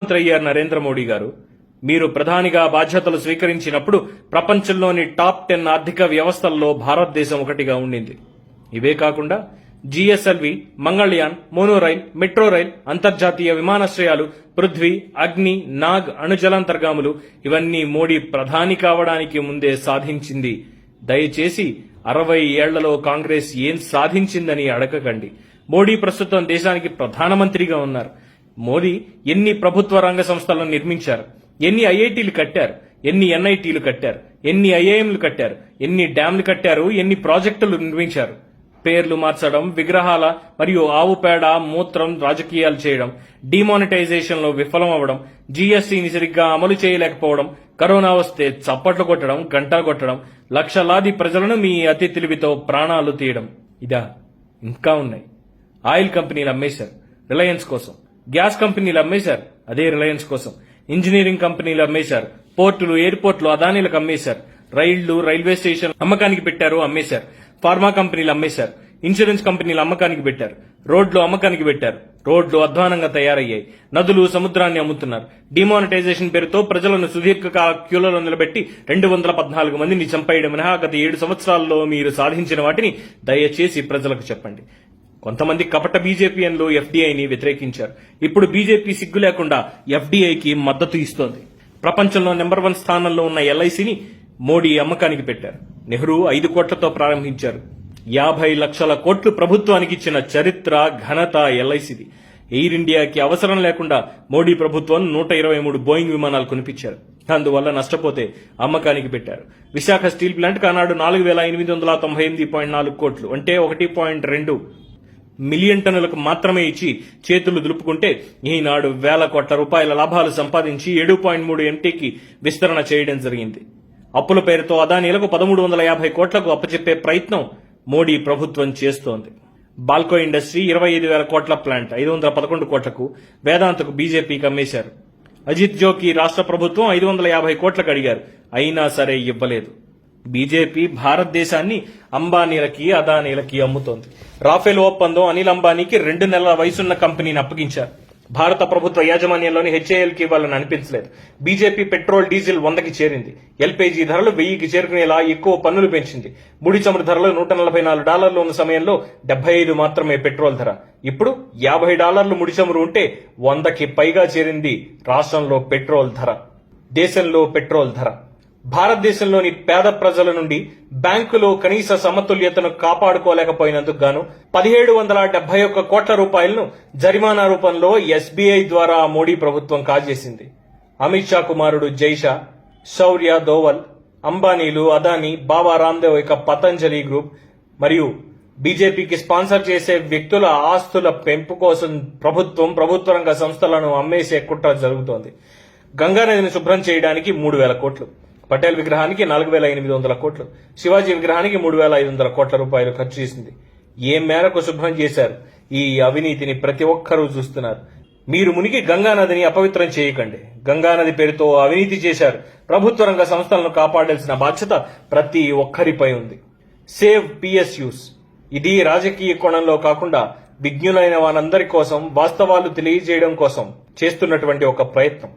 ప్రధానమంత్రి అయ్యారు నరేంద్ర మోడీ గారు మీరు ప్రధానిగా బాధ్యతలు స్వీకరించినప్పుడు ప్రపంచంలోని టాప్ టెన్ ఆర్థిక వ్యవస్థల్లో భారతదేశం ఒకటిగా ఉండింది. ఇవే కాకుండా GSLV Mangalyaan monorail metro rail అంతర్జాతీయ విమానాశ్రయాలు పృథ్వీ అగ్ని నాగ్ అణుజలాంతర్గాములు ఇవన్నీ మోడీ ప్రధాని కావడానికి ముందే సాధించింది. దయచేసి అరవై ఏళ్ళలో కాంగ్రెస్ ఏం సాధించిందని అడగకండి. మోడీ ప్రస్తుతం దేశానికి ప్రధానమంత్రిగా ఉన్నారు. మోదీ ఎన్ని ప్రభుత్వ రంగ సంస్థలను నిర్మించారు? ఎన్ని ఐఐటీలు కట్టారు? ఎన్ని ఎన్ఐటీలు కట్టారు? ఎన్ని ఐఐఎంలు కట్టారు? ఎన్ని డ్యాంలు కట్టారు? ఎన్ని ప్రాజెక్టులు నిర్మించారు? పేర్లు మార్చడం విగ్రహాల మరియు ఆవు పేడ మూత్రం రాజకీయాలు చేయడం డిమానిటైజేషన్లో విఫలం అవ్వడం జీఎస్టీని సరిగ్గా అమలు చేయలేకపోవడం కరోనా వస్తే చప్పట్లు కొట్టడం గంటా కొట్టడం లక్షలాది ప్రజలను మీ అతి తెలివితో ప్రాణాలు తీయడం. ఇదా ఇంకా ఉన్నాయి. ఆయిల్ కంపెనీలు అమ్మేశారు. రిలయన్స్ కోసం. గ్యాస్ కంపెనీలు అమ్మేశారు. అదే రిలయన్స్ కోసం. ఇంజనీరింగ్ కంపెనీలు అమ్మేశారు. పోర్టులు ఎయిర్పోర్ట్లు అదానీలకు అమ్మేశారు. రైళ్ళు రైల్వే స్టేషన్ అమ్మకానికి పెట్టారు అమ్మేశారు. ఫార్మా కంపెనీలు అమ్మేశారు. ఇన్సూరెన్స్ కంపెనీలు అమ్మకానికి పెట్టారు. రోడ్లు అమ్మకానికి పెట్టారు. రోడ్లు అధ్వానంగా తయారయ్యాయి. నదులు సముద్రాన్ని అమ్ముతున్నారు. డిమానిటైజేషన్ పేరుతో ప్రజలను సుదీర్ఘకాల క్యూలలో నిలబెట్టి రెండు వందల పద్నాలుగు మందిని చంపేయడం మినహా గత ఏడు సంవత్సరాల్లో మీరు సాధించిన వాటిని దయచేసి ప్రజలకు చెప్పండి. కొంతమంది కపట బీజేపీఎన్లు ఎఫ్డీఐని వ్యతిరేకించారు. ఇప్పుడు బీజేపీ సిగ్గు లేకుండా ఎఫ్డీఐకి మద్దతు ఇస్తోంది. ప్రపంచంలో నెంబర్ వన్ స్థానంలో ఉన్న ఎల్ఐసిని మోడీ అమ్మకానికి పెట్టారు. నెహ్రూ ఐదు కోట్లతో ప్రారంభించారు. యాభై లక్షల కోట్లు ప్రభుత్వానికి ఇచ్చిన చరిత్ర ఘనత ఎల్ఐసిది. ఎయిర్ ఇండియాకి అవసరం లేకుండా మోడీ ప్రభుత్వం నూట ఇరవై మూడు బోయింగ్ విమానాలు కొనిపించారు. అందువల్ల నష్టపోతే అమ్మకానికి పెట్టారు. విశాఖ స్టీల్ ప్లాంట్ కానాడు నాలుగు వేల ఎనిమిది వందల తొంభై ఎనిమిది పాయింట్ నాలుగు కోట్లు అంటే ఒకటి పాయింట్ రెండు మిలియన్ టన్నులకు మాత్రమే ఇచ్చి చేతులు దులుపుకుంటే ఈనాడు వేల కోట్ల రూపాయల లాభాలు సంపాదించి ఏడు పాయింట్ మూడు ఎంటీకి విస్తరణ చేయడం జరిగింది. అప్పుల పేరుతో అదానీలకు పదమూడు వందల యాభై కోట్లకు అప్పచెప్పే ప్రయత్నం మోడీ ప్రభుత్వం చేస్తోంది. బాల్కో ఇండస్ట్రీ ఇరవై ఐదు వేల కోట్ల ప్లాంట్ ఐదు వందల పదకొండు కోట్లకు వేదాంతకు బీజేపీకి అమ్మేశారు అజిత్ జోకి రాష్ట్ర ప్రభుత్వం ఐదు వందల యాభై కోట్లకు అడిగారు. అయినా సరే ఇవ్వలేదు. బీజేపీ భారతదేశాన్ని అంబానీలకి అదానీలకి అమ్ముతోంది. రాఫెల్ ఒప్పందం అనిల్ అంబానీకి రెండు నెలల వయసున్న కంపెనీని అప్పగించారు. భారత ప్రభుత్వ యాజమాన్యంలోని హెచ్ఏఎల్కి వాళ్ళని అనిపించలేదు. బీజేపీ పెట్రోల్ డీజిల్ వందకి చేరింది. ఎల్పీజీ ధరలు వెయ్యికి చేరుకునేలా ఎక్కువ పన్నులు పెంచింది. ముడి చమురు ధరలు నూట నలభై నాలుగు డాలర్లు ఉన్న సమయంలో డెబ్బై ఐదు మాత్రమే పెట్రోల్ ధర. ఇప్పుడు యాభై డాలర్లు ముడి చమురు ఉంటే వందకి పైగా చేరింది రాష్ట్రంలో పెట్రోల్ ధర. దేశంలో పెట్రోల్ ధర. భారతదేశంలోని పేద ప్రజల నుండి బ్యాంకులో కనీస సమతుల్యతను కాపాడుకోలేకపోయినందుకు గాను పదిహేడు వందల డెబ్బై ఒక్క కోట్ల రూపాయలను జరిమానా రూపంలో ఎస్బీఐ ద్వారా మోడీ ప్రభుత్వం కాజేసింది. అమిత్ షా కుమారుడు జైషా శౌర్య దోవల్ అంబానీలు అదానీ బాబా రామ్దేవ్ యొక్క పతంజలి గ్రూప్ మరియు బీజేపీకి స్పాన్సర్ చేసే వ్యక్తుల ఆస్తుల పెంపు కోసం ప్రభుత్వం ప్రభుత్వ రంగ సంస్థలను అమ్మేసే కుట్ర జరుగుతోంది. గంగానదిని శుభ్రం చేయడానికి మూడు వేల కోట్లు. పటేల్ విగ్రహానికి నాలుగు వేల ఎనిమిది వందల కోట్లు శివాజీ విగ్రహానికి మూడు వేల ఐదు వందల కోట్ల రూపాయలు ఖర్చు చేసింది. ఏ మేరకు శుభ్రం చేశారు? ఈ అవినీతిని ప్రతి ఒక్కరూ చూస్తున్నారు. మీరు మునిగి గంగానదిని అపవిత్రం చేయకండి. గంగానది పేరుతో అవినీతి చేశారు. ప్రభుత్వ రంగ సంస్థలను కాపాడాల్సిన బాధ్యత ప్రతి ఒక్కరిపై ఉంది. Save PSUs. ఇది రాజకీయ కోణంలో కాకుండా విజ్ఞులైన వారందరి కోసం వాస్తవాలు తెలియజేయడం కోసం చేస్తున్నటువంటి ఒక ప్రయత్నం.